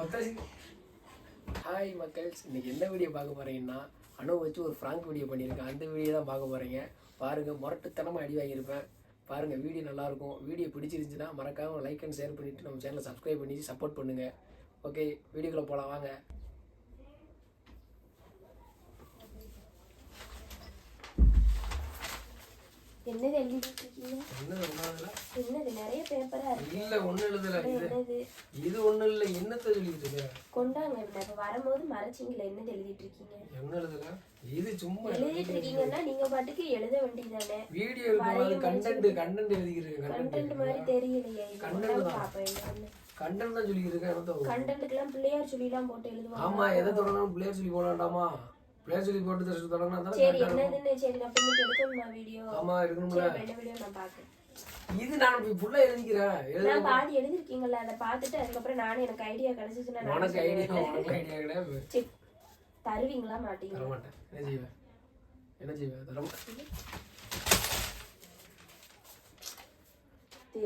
ஒத்தாசி hi மக்கள்ஸ் இன்னைக்கு என்ன video பார்க்க போகிறீங்கன்னா அணு வச்சு ஒரு ஃப்ராங்க் வீடியோ பண்ணியிருக்கேன். அந்த வீடியோ தான் பார்க்க போகிறீங்க பாருங்கள் முரட்டுத்தனமாக அடி வாங்கியிருப்பேன் பாருங்கள் வீடியோ நல்லாயிருக்கும். வீடியோ பிடிச்சிருந்துச்சுன்னா மறக்காமல் லைக் அண்ட் ஷேர் பண்ணிவிட்டு நம்ம சேனலை சப்ஸ்கிரைப் பண்ணி சப்போர்ட் பண்ணுங்கள் ஓகே வீடியோக்குள்ளே போகலாம் வாங்க. என்னது எழுதிட்டு இருக்கீங்க என்ன என்னது நிறைய பேப்பரா இருக்கு. இல்லை ஒன்றும் எழுதல இது. என்னது? இது ஒன்றும் இல்லை என்னத்தை இருக்க கொண்டாங்க என்ன இப்ப வரும்போது மறைச்சிங்களா என்னது எழுதிட்டு இருக்கீங்க என்ன எழுதல? இது சும்மா எழுதிட்டு இருக்கீங்கன்னா நீங்க பாட்டுக்கு எழுத வேண்டியதானே? வீடியோ இருக்கும்போது கண்டென்ட் கண்டென்ட் எழுதிக்கிறேன் கண்டென்ட் கண்டென்ட் மாதிரி தெரியலையே தான். பாப்பேன் கண்டென்ட் தான் சொல்லிக்கிறேன் எனக்கு கண்டென்ட்டுக்கெல்லாம் பிள்ளையார் சொல்லிலாம் போட்டு எழுதுவாங்க ஆமா எதை தொடங்கணும் பிளேயர் சொல்லி போட சொல்லி போட்டு தச்சு தொடங்கினா சரி. என்னதுன்னு சரி நான் பின்னுக்கு எடுக்கணுமா வீடியோ? ஆமா இருக்கணும்ல என்ன வீடியோ நான் பாக்கேன் இது நான் ஃபுல்லா எழுதிக்கிறேன். எழுத நான் பாதி எழுதிருக்கீங்கல்ல அதை பார்த்துட்டு அதுக்கப்புறம் நானும் எனக்கு ஐடியா கிடைச்சிச்சுன்னா உனக்கு ஐடியா. உனக்கு ஐடியா கிடையாது. சரி, தருவீங்களா மாட்டீங்களா? தர மாட்டேன் என்ன செய்வேன் என்ன செய்வேன் தர மாட்டேன்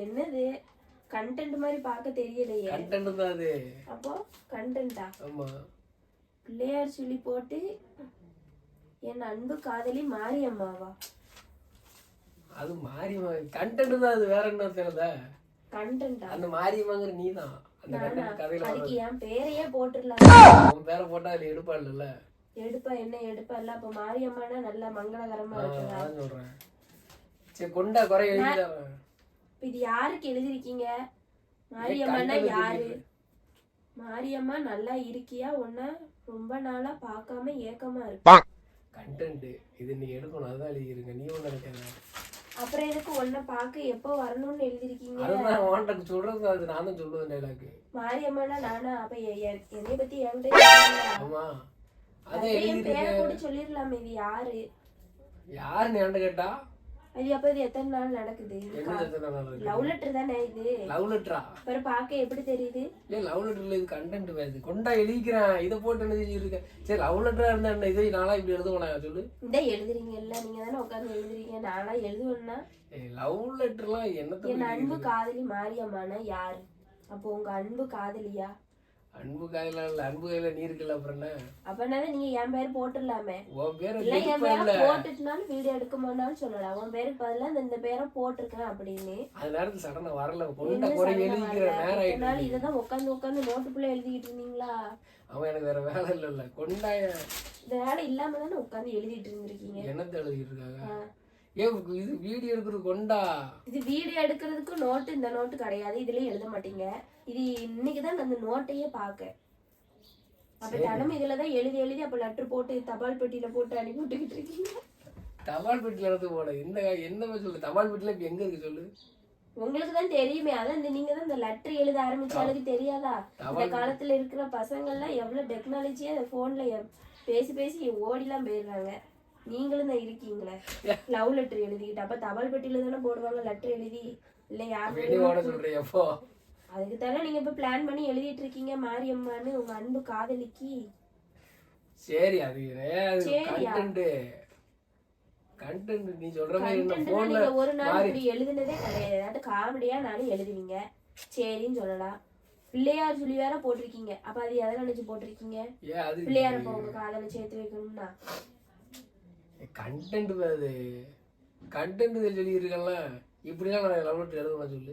என்னது? கண்டென்ட் மாதிரி பார்க்க தெரியலையே. கண்டென்ட் தான் அது. அப்போ கண்டென்ட்டா ஆமா. பிள்ளையார் சொல்லி போட்டு என் அன்பு காதலி மாரியம்மாவா? அது மாறி கண்டென்ட் தான் அது. வேற என்ன தெரியல கண்டென்ட்டா அந்த மாரியம்மாங்கிற நீ தான் அந்த கண்டென்ட் கதையில அதுக்கு. என் பேரையே போட்டுடலாம். உன் பேரை போட்டா அதுல எடுப்பா இல்ல எடுப்பா என்ன எடுப்பா? இல்ல அப்ப மாரியம்மானா நல்லா மங்களகரமா இருக்குதா? சொல்றேன். சரி கொண்டா குறை எழுதி இது யாருக்கு எழுதிருக்கீங்க மாரியம்மானா கண்டென்ட் யாரு. மாரியம்மா நல்லா இருக்கியா? உன்ன ரொம்ப நாளா பார்க்காம ஏக்கமா இருக்கு. கண்டென்ட் இது நீ எடுக்கணும். அதான் எழுதிருங்க நீ ஒண்ணு நினைக்காத அப்புறம் எதுக்கு உன்னை பார்க்க எப்போ வரணும்னு எழுதிருக்கீங்க அதுதான் உன்கிட்ட சொல்றது அது. நான் தான் சொல்லுவேன் டைலாக் மாரியம்மானா நானா? அப்ப எ- எ- என்னைய பத்தி என்கிட்ட? ஆமா. அதை என் பேரை கூட சொல்லிடலாமே. இது யாரு? யாருன்னு என்கிட்ட கேட்டா? அது அப்ப இது எத்தனை நாள் நடக்குது? லவ் லெட்டர் தானே இது? லவ் லெட்டரா அப்புறம் பார்க்க எப்படி தெரியுது? இல்ல லவ் லெட்டர்ல இது கண்டென்ட் வேறு கொண்டா எழுதிக்கிறேன் இதை போட்டு என்ன செஞ்சிருக்கேன் சரி லவ் லெட்டரா இருந்தா என்ன? இதை நாளா இப்படி எழுதுவேனா? சொல்லு. இந்த எழுதுறீங்கல்ல நீங்க தானே உட்கார்ந்து எழுதுறீங்க நானா எழுதுவேன்னா? லவ் லெட்டர்லாம் என்னத்த என் அன்பு காதலி மாரியம்மானா யாரு? அப்போ உங்க அன்பு காதலியா? அன்பு கையில இல்ல அன்பு கையில நீ இருக்குல்ல அப்புறம் என்ன? அப்பனா நீங்க என் பேர் போட்டுடலாமே. உன் பேரை இல்ல என் பேரை போட்டுட்டுனாலும் வீடியோ எடுக்க மாட்டாலும் சொல்லலாம் உன் பேருக்கு பதிலா இந்த பேரை போட்டிருக்கேன் அப்படின்னு. அது நேரத்துல சடனா வரல. குறை சடனா எழுதிக்கிற? நேரம் ஆயிட்டு இதைதான் உட்காந்து உட்காந்து நோட்டுக்குள்ள எழுதிக்கிட்டு இருந்தீங்களா? அவன் எனக்கு வேற வேலை இல்ல இல்ல கொண்டாய வேலை இல்லாம தானே உட்காந்து எழுதிட்டு இருந்திருக்கீங்க? என்னத்தை எழுதிட்டு இருக்காங்க? ஏன் இது வீடியோ எடுக்கிறது கொண்டா இது வீடியோ எடுக்கிறதுக்கு நோட்டு இந்த நோட்டு கிடையாது. இதுலயும் எழுத மாட்டீங்க. இது இன்னைக்கு தான் அந்த நோட்டையே பார்க்க அப்ப தினமும் இதுலதான் எழுதி எழுதி அப்ப லெட்டர் போட்டு தபால் பெட்டியில போட்டு அனுப்பி விட்டுக்கிட்டு இருக்கீங்க. தபால் பெட்டில எடுத்து போட இந்த என்ன சொல்லு? தபால் பெட்டில இப்ப எங்க இருக்கு சொல்லு? உங்களுக்கு தான் தெரியுமே. அதான் இந்த நீங்க தான் இந்த லெட்டர் எழுத ஆரம்பிச்ச அளவுக்கு தெரியாதா? இந்த காலத்துல இருக்கிற பசங்க எல்லாம் எவ்வளவு டெக்னாலஜியா போன்ல பேசி பேசி ஓடிலாம் போயிடுறாங்க. நீங்களும் தான் இருக்கீங்களே. லவ் லெட்டர் எழுதிக்கிட்டு அப்ப தபால் பெட்டியில தானே போடுவாங்க லெட்டர் எழுதி? இல்ல யார் வெளியே ஓட சொல்றேன் எப்போ அதுக்கு தானே நீங்க இப்ப பிளான் பண்ணி எழுதிட்டு இருக்கீங்க மாரியம்மான்னு உங்க அன்பு காதலிக்கு. சரி அது? கண்டென்ட் கண்டென்ட் நீ சொல்ற மாதிரி ஒரு நாள் இப்படி எழுதுனதே கிடையாது. ஏதாவது காமெடியா நானும் எழுதுவீங்க. சரின்னு சொல்லலாம். பிள்ளையார் சொல்லி வேற போட்டிருக்கீங்க. அப்ப அது எதை நினைச்சு போட்டிருக்கீங்க? பிள்ளையார உங்க காதல சேர்த்து வைக்கணும்னா. கண்டென்ட் அது கண்டென்ட் சொல்லி இருக்கல இப்படிலாம் நான் லவ் லெட்டர் எழுதணும் சொல்லு.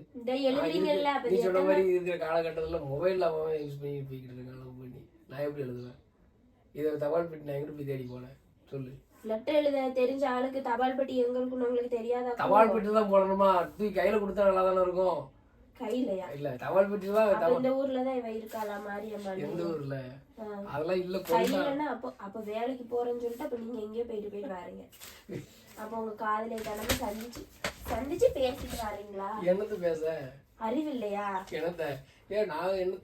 நீ சொன்ன மாதிரி இருக்கிற காலகட்டத்துல மொபைல் அவன் யூஸ் பண்ணி போய்கிட்டு இருக்கான் லவ் பண்ணி. நான் எப்படி எழுதுவேன்? இதை தபால் பெட்டி நான் எங்கிட்ட போய் தேடி போனேன்? சொல்லு. லெட்டர் எழுத தெரிஞ்ச ஆளுக்கு தபால் பெட்டி எங்க இருக்குன்னு உங்களுக்கு தெரியாதா? தபால் பெட்டி தான் போடணுமா? தூக்கி கையில கொடுத்தா நல்லா தானே இருக்கும்? கையிலயா? இல்ல தபால் இந்த ஊர்ல தான் இவ இருக்காளா மாரியம்மா எந்த ஊர்ல? ஆ. அதெல்லாம் இல்ல கொண்டா கையிலன்னா அப்போ அப்ப வேலைக்கு போறேன்னு சொல்லிட்டு அப்ப நீங்க எங்கேயோ போயிட்டு போயிட்டு வரீங்க அப்ப உங்க காதலை தினமும் சந்திச்சு சந்திச்சு பேசிட்டு வரீங்களா என்னத்த பேச? அறிவு இல்லையா என்னத்த? ஏன் நான் என்ன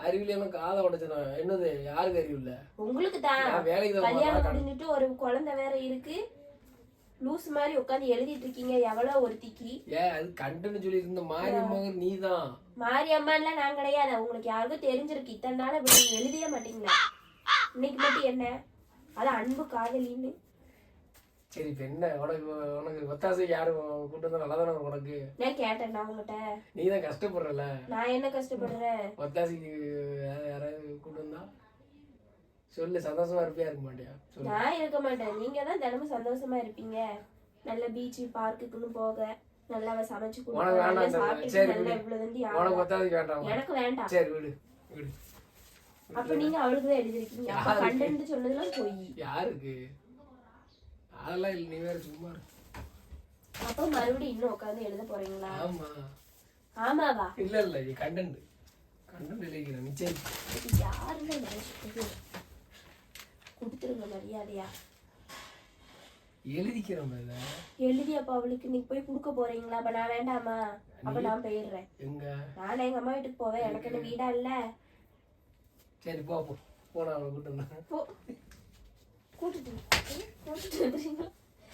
அறிவில காதை உடைச்சேன்? என்னது யாருக்கு அறிவு இல்ல உங்களுக்கு தான். வேலைக்கு தான் கல்யாணம் முடிஞ்சிட்டு ஒரு குழந்தை வேற இருக்கு. லூஸ் மாதிரி உட்காந்து எழுதிட்டு இருக்கீங்க எவ்வளவு ஒருத்திக்கு ஏன் அது கண்டென்ட் சொல்லி இருந்த மாரியம்மாங்க நீ தான் மாரியம்மான்லாம் நான் கிடையாது. உங்களுக்கு யாருக்கும் தெரிஞ்சிருக்கு. இத்தனை நாள் இப்படி எழுதிய மாட்டீங்களா? இன்னைக்கு மட்டும் என்ன? அது அன்பு காதலின்னு. சரி இப்போ என்ன? உனக்கு உனக்கு ஒத்தாசை யாரு? கூட்டு வந்தா நல்லா தானே உனக்கு? நான் கேட்டேன் உங்ககிட்ட நீ தான் கஷ்டப்படுறல. நான் என்ன கஷ்டப்படுறேன்? ஒத்தாசைக்கு யார- யாராவது கூட்டு வந்தா? சொல்லு சந்தோஷமா இருப்பியா இருக்க மாட்டியா? நான் இருக்க மாட்டேன். நீங்க தான் தினமும் சந்தோஷமா இருப்பீங்க. நல்ல பீச் பார்க்குக்குன்னு போக நல்லா சமைச்சு எனக்கு வேண்டாம். சரி விடு விடு. அப்ப நீங்க அவளுக்கு தான் எழுதிருக்கீங்க. அப்ப? கண்டென்ட் சொன்னதுலாம் பொய். யாருக்கு? அதெல்லாம் இல்லை நீ வேற சும்மா. அப்ப மறுபடியும் இன்னும் உட்காந்து எழுத போறீங்களா? ஆமா. ஆமாவா? இல்ல இல்ல கண்டென்ட் கண்டென்ட் எழுதிக்கிறேன் நிச்சயம் நினைச்சிட்டு கொடுத்துருங்க மரியாதையா. எழுதிக்கிறோம் எழுதி அப்ப அவளுக்கு நீங்க போய் கொடுக்க போறீங்களா? அப்ப நான் வேண்டாமா? அப்ப நான் போயிடுறேன். எங்க? நான் எங்க அம்மா வீட்டுக்கு போவேன். எனக்கு என்ன வீடா இல்ல? சரி போ போ. போனா அவளை கூட்டு வந்தேன் போ. கூட்டிட்டு ம், கூட்டிட்டு வந்துறீங்களா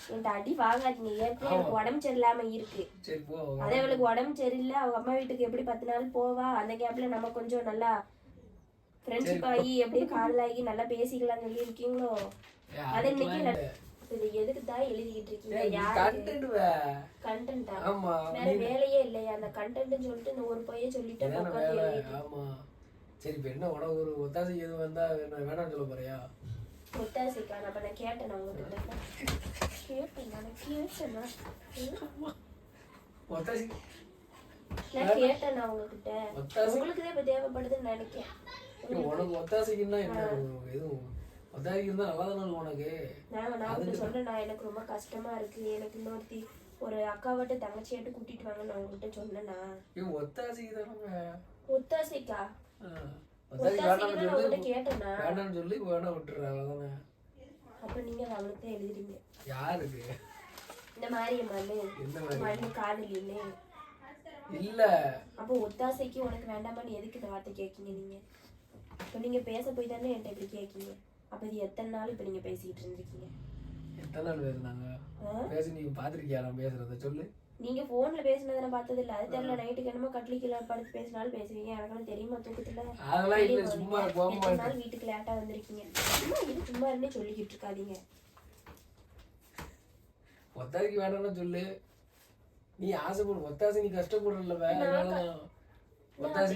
என்கிட்ட அடி வாங்காதீங்க. ஏற்கனவே எனக்கு உடம்பு சரியில்லாம இருக்கு. அதே அவளுக்கு உடம்பு சரியில்லை. அவங்க அம்மா வீட்டுக்கு எப்படி பத்து நாள் போவா? அந்த கேப்ல நம்ம கொஞ்சம் நல்லா ஃப்ரெண்ட்ஷிப் ஆகி எப்படியே காதல் ஆகி நல்லா பேசிக்கலாம் சொல்லி இருக்கீங்களோ? அது இன்னைக்கு இது எதுக்கு தான் எழுதிக்கிட்டு இருக்கீங்க? கண்டென்ட்டா ஆமா வேற வேலையே இல்லையா அந்த கண்டென்ட்னு சொல்லிட்டு இந்த ஒரு பையன் சொல்லிட்டு உட்காந்து எழுதிட்டு சரி இப்ப என்ன உனக்கு ஒரு ஒத்தாசை எதுவும் வந்தா என்ன வேணாம்னு சொல்ல போறியா? ஒத்தாசைக்கா? அப்ப நான் கேட்டேன் உங்ககிட்ட. கேட்டேன் நான் கேட்டேனா ஒத்தாசை நான் கேட்டேன் உங்ககிட்ட. ஒத்தாசை உங்களுக்கு தான் இப்ப தேவைப்படுதுன்னு நினைக்கிறேன் உனக்கு ஒத்தாசைக்குன்னா என்ன? எதுவும் ஒத்தாசைக்கு இருந்தா நல்லா தானே உனக்கு. நான் நான் சொன்னேன் நான் எனக்கு ரொம்ப கஷ்டமா இருக்கு. எனக்கு இன்னொருத்தி ஒரு அக்காவட்ட தங்கச்சியாட்டு கூட்டிட்டு வாங்க நான் உங்ககிட்ட சொன்னேன்னா ஏன் ஒத்தாசைக்கு தானே ஒத்தாசைக்கா? சொல்லி உங்ககிட்ட கேட்டேனா வேண்டாம்னு சொல்லி வேணா விட்டுற அவ்வளவுதானே. அப்ப நீங்க அவளுக்கு தான் எழுதுறீங்க. யாருக்கு? இந்த மாதிரி மண்ணு. மண்ணு காதலின்னு இல்ல. அப்போ ஒத்தாசைக்கு உனக்கு வேண்டாமான்னு எதுக்கு இந்த வார்த்தை கேட்கீங்க நீங்க? இப்போ நீங்க பேச போய் தானே என்கிட்ட இப்படி கேட்கீங்க அப்ப இது எத்தனை நாள் இப்போ நீங்க பேசிக்கிட்டு இருந்திருக்கீங்க? எத்தனை நாள் பேசுனாங்க? பேசி நீ பாத்திருக்கியா நான் பேசுறத? சொல்லு. நீங்க போன்ல பேசினதை நான் பார்த்தது இல்ல அது தெரியல நைட்டுக்கு என்னமோ கட்லி கீழே படுத்து பேசினாலும் பேசுவீங்க. எனக்கு தெரியுமா தூக்கத்துல? அதெல்லாம் இல்ல வெளிய சும்மா எத்தனை நாள் வீட்டுக்கு லேட்டா வந்திருக்கீங்க? சும்மா இது சும்மா இருந்தே சொல்லிக்கிட்டு இருக்காதீங்க. ஒத்தாசைக்கு வேண்டாம்னு சொல்லு. நீ ஆசைப்படு ஒத்தாசை நீ கஷ்டப்படுறல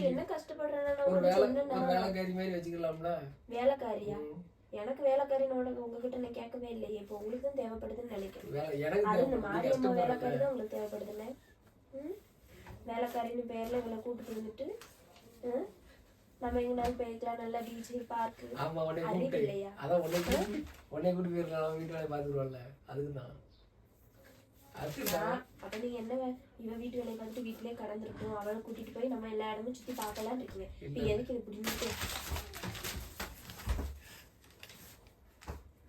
என்ன கஷ்டப்படுறேன்னு நான் ஒரு உங்களுக்கு வேலை சொன்னேன்னா ஒரு வேலைக்காரி மாதிரி வச்சுக்கலாம்ல? வேலைக்காரியா? ம். எனக்கு வேலைக்காரின்னு உங்ககிட்ட நான் கேட்கவே இல்லையே. இப்போ உங்களுக்கு தான் தேவைப்படுதுன்னு நினைக்கிறேன். அது மாரியம்மா வேலைக்காரி தான் உங்களுக்கு தேவைப்படுதுல்ல. வேலைக்காரின்னு பேர்ல இவளை கூட்டிட்டு வந்துட்டு? நம்ம நல்லா பீச்சு பார்க்கு ஆமா உன்னை அறிவு கூப்பிட்டு இல்லையா? அதான் கூப்பிட்டு உன்னை கூட்டு போயிருக்கலாம் வீட்டு வேலை பார்த்துருவான்ல அதுக்கு தான் அப்ப நீங்க என்ன வே- இவ வீட்டு வேலையை பார்த்துட்டு வீட்டிலேயே கடந்திருக்கும் அவளை கூட்டிட்டு போய் நம்ம எல்லா இடமும் சுத்தி பார்க்கலாம்னு இருக்கீங்க இப்ப எதுக்கு இது புரிஞ்சுட்டு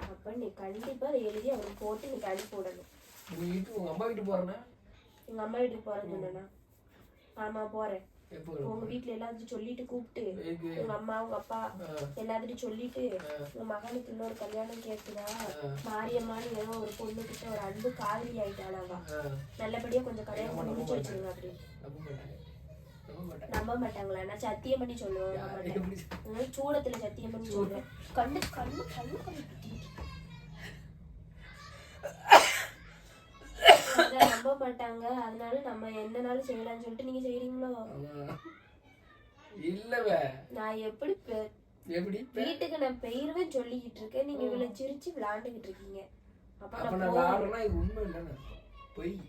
அப்ப நீ கண்டிப்பா அதை எழுதி அவளுக்கு போட்டு நீ அனுப்பி விடணும் நீ வீட்டு உங்க அம்மா வீட்டு போறேன்னா? எங்க அம்மா வீட்டுக்கு போறேன்னு சொன்னா ஆமா போறேன். உங்க வீட்டுல எல்லாத்தையும் சொல்லிட்டு கூப்பிட்டு? உங்க அம்மா உங்க அப்பா எல்லாத்தையும் சொல்லிட்டு உங்க மகனுக்கு இன்னொரு கல்யாணம் கேட்குதா மாரியம்மான்னு ஏதோ ஒரு பொண்ணு கிட்ட ஒரு அன்பு காதலி ஆயிட்டாளாவா? ஆ, நல்லபடியா கொஞ்சம் கல்யாணம் முடிச்சு வச்சிருங்க அப்படி நம்ப மாட்டாங்களா? நான் சத்தியம் பண்ணி சொல்லுவேன் சூடத்துல சத்தியம் பண்ணி சொல்லுவேன். கண்ணு கண்ணு கண்ணு கண்ணு. நம்ப மாட்டாங்க. அதனால நம்ம என்னனாலும் செய்யலாம்னு சொல்லிட்டு நீங்க செய்றீங்களோ. இல்லவே. நான் எப்படி பெ- எப்படி வீட்டுக்கு நான் பெயர்வேன் சொல்லிக்கிட்டு இருக்கேன். நீங்க இவ்வளவு சிரிச்சு விளையாண்டுகிட்டு இருக்கீங்க. அப்ப நான் விளாடுறேன்னா இது உண்மை இல்லைன்னு. பொய்.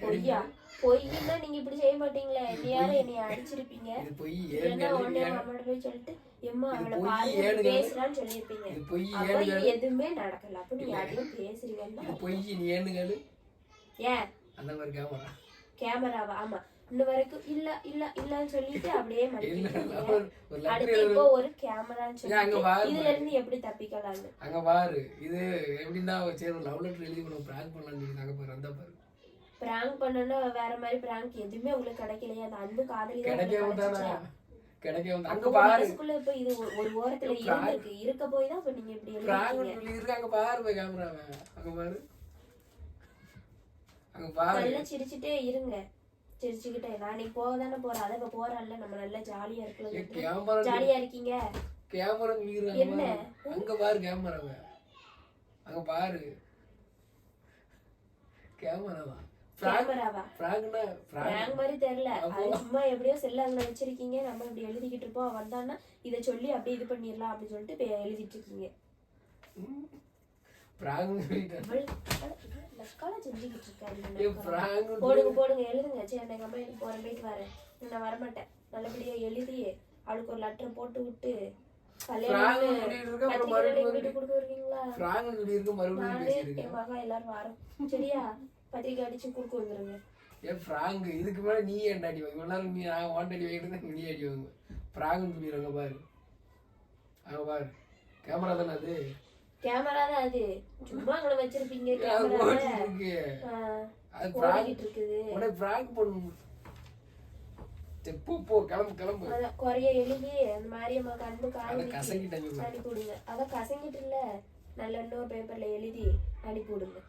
பொய்யா? பொய்னா நீங்க இப்படி செய்ய மாட்டீங்களே. என்னையாரும் என்னைய அடிச்சிருப்பீங்க. ஏன்னு உடனே கேளு. அம்மாட்ட போய் சொல்லிட்டு எம்மா அவளை பாருங்க. பேசுறான்னு சொல்லியிருப்பீங்க. எதுவுமே நடக்கல. அப்ப நீங்க யாரையும் பேசுறீங்கன்னா பொய் நீ ஏன்னு ஏன்? அந்த மாதிரி கேமரா கேமராவா? ஆமா. இன்ன வரைக்கும் இல்ல இல்ல இல்லன்னு சொல்லிட்டு அப்படியே அடுத்து இப்போ ஒரு கேமரான்னு பாரு. இதுல இருந்து எப்படி தப்பிக்கலாம்னு? அங்க பாரு. இது எப்படின்னா சரி லவ் லெட்டர் எழுதி உனக்கு பிராங்க் பண்ணலாம்னு சொல்லி நாங்க பாரு அந்த பாரு. பிராங்க் பண்ணனா வேற மாதிரி பிராங்க் எதுவுமே உங்களுக்கு கிடைக்கலையா. அந்த அன்பு காதலி தான் கிடைக்க உங்களுக்கு தானே? கிடைச்சிச்சா? கிடைக்க வந்து அப்ப அங்க பாரு. இப்ப இது ஒரு- ஓரத்துல இருந்திருக்கு. இருக்க போய் தான் இப்ப நீங்க இப்படி பிராங்க் எழுதிருக்கீங்க சொல்லி இருக்கு அங்க பாரு போய் கேமராவை அங்க பாரு. நல்லா சிரிச்சுட்டே இருங்க. சிரிச்சுக்கிட்டே நான் இன்னைக்கு போக தானே போறேன். அதை இப்ப போறேன்ல. நம்ம நல்லா ஜாலியா இருக்கலாம் ஜாலியா இருக்கீங்க? கேமரா என்ன? அங்க பாரு கேமராவை அங்க பாரு. கேமராவா மாதிரி தெரியல. சும்மா எப்படியோ செல்ல அங்க வச்சிருக்கீங்க. நம்ம இப்படி எழுதிக்கிட்டு இருப்போம். வந்தான்னா இதை சொல்லி அப்படியே இது பண்ணிடலாம் அப்படின்னு சொல்லிட்டு எழுதிட்டு இருக்கீங்க. போடுங்க போடுங்க எழுதுங்க. சரி எங்க அம்மா எனக்கு போறேன் போயிட்டு வரேன். நான் வரமாட்டேன். நல்லபடியா எழுதி அவளுக்கு ஒரு லெட்டர் போட்டு விட்டு பத்திரிக்கை அடிச்சு கொடுக்க வந்துருங்க. ஏ ஃப்ராங்க் இதுக்கு மேலே நீ ஏன் அடி வாங்க இவ்வளோ நீ நான் ஓட்ட அடி வாங்கிட்டு நீ அடி வாங்க சொல்லிடுறாங்க பாரு. அங்க பாரு. கேமரா தானே அது? கேமரா தான் அது. சும்மா அங்கே வச்சிருப்பீங்க அது கேமரா அது இருக்குது. உடனே ஃப்ராங்க் பண்ணணும் சரி, போ போ கிளம்பு கிளம்பு. அதான் குறைய எழுதி அந்த மாரியம்மா கண்டு அதை காய் கசங்கிட்டாங்க அனுப்பி விடுங்க அதான் கசங்கிட்டு இல்ல நல்ல இன்னொரு பேப்பர்ல எழுதி அனுப்பி விடுங்க